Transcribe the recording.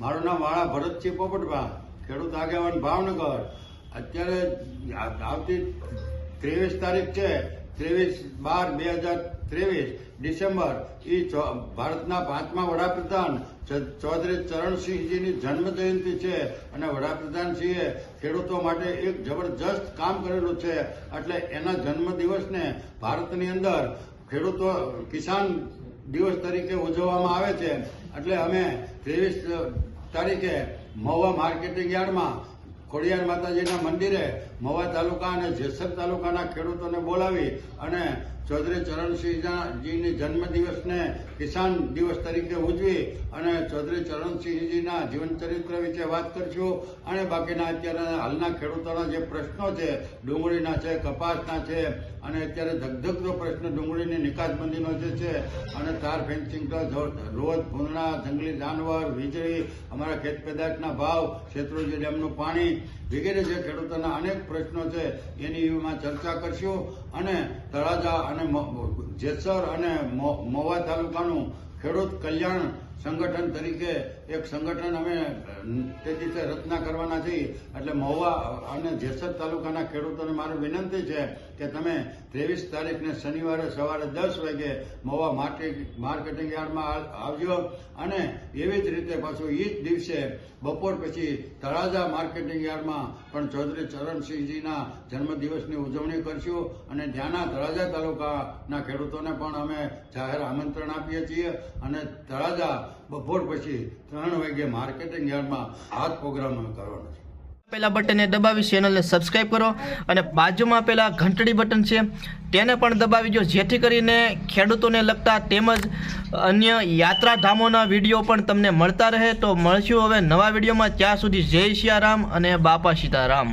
મારું નામ વાળા ભરતસિંહ પોપટભા, ખેડૂત આગેવાન ભાવનગર. અત્યારે આવતી ત્રેવીસ તારીખ છે, ત્રેવીસ બાર બે હજાર ત્રેવીસ, ડિસેમ્બર. એ ભારતના પાંચમા વડાપ્રધાન ચૌધરી ચરણસિંહજીની જન્મ જયંતિ છે અને વડાપ્રધાનશ્રીએ ખેડૂતો માટે એક જબરજસ્ત કામ કરેલું છે. એટલે એના જન્મ દિવસને ભારતની અંદર ખેડૂતો, કિસાન દિવસ તરીકે ઉજવવામાં આવે છે. એટલે અમે ત્રેવીસ તારીખે મહુવા માર્કેટિંગ યાર્ડમાં ખોડિયાર માતાજીના મંદિરે મહુવા તાલુકા અને જેસર તાલુકાના ખેડૂતોને બોલાવી અને ચૌધરી ચરણસિંહજીની જન્મ દિવસને કિસાન દિવસ તરીકે ઉજવી અને ચૌધરી ચરણસિંહજીના જીવન ચરિત્ર વિશે વાત કરશું. અને બાકીના અત્યારે હાલના ખેડૂતોના જે પ્રશ્નો છે, ડુંગળીના છે, કપાસના છે, અને અત્યારે ધગધગતો પ્રશ્ન ડુંગળીની નિકાસબંધીનો જે છે, અને તાર ફેન્સિંગ રોજ ભૂંગળા, જંગલી જાનવર, વીજળી, અમારા ખેત પેદાશના ભાવ, શેત્રુંજી ડેમનું પાણી વગેરે જે ખેડૂતોના અનેક પ્રશ્નો છે, એની ચર્ચા કરશું. અને તળાજા અને મ- જેસર અને મો- મહુવા તાલુકાનું ખેડૂત કલ્યાણ સંગઠન તરીકે એક સંગઠન અમે તે રીતે રચના કરવાના છીએ. એટલે મહુવા અને જેસર તાલુકાના ખેડૂતોને મારી વિનંતી છે કે તમે ત્રેવીસ તારીખને શનિવારે સવારે દસ વાગે મહુવા માર્કેટ, માર્કેટિંગ યાર્ડમાં આવજો. અને એવી જ રીતે પાછું એ જ દિવસે બપોર પછી તળાજા માર્કેટિંગ યાર્ડમાં પણ ચૌધરી ચરણસિંહજીના જન્મદિવસની ઉજવણી કરશું. અને ત્યાંના તળાજા તાલુકાના ખેડૂતોને પણ અમે જાહેર આમંત્રણ આપીએ છીએ. અને તળાજા બપોર પછી ત્રણ વાગે માર્કેટિંગ યાર્ડમાં આ પ્રોગ્રામ કરવાનો છે પેલા બટનને દબાવી ચેનલને સબસ્ક્રાઇબ કરો અને બાજુમાં પેલા ઘંટડી બટન છે, તેને પણ દબાવી દો જેથી કરીને ખેડૂતોને લગતા તેમજ અન્ય યાત્રાધામોના વીડિયો પણ તમને મળતા રહે. તો મળશું હવે નવા વિડીયોમાં. ત્યાં સુધી જય સિયારામ અને બાપા સીતારામ.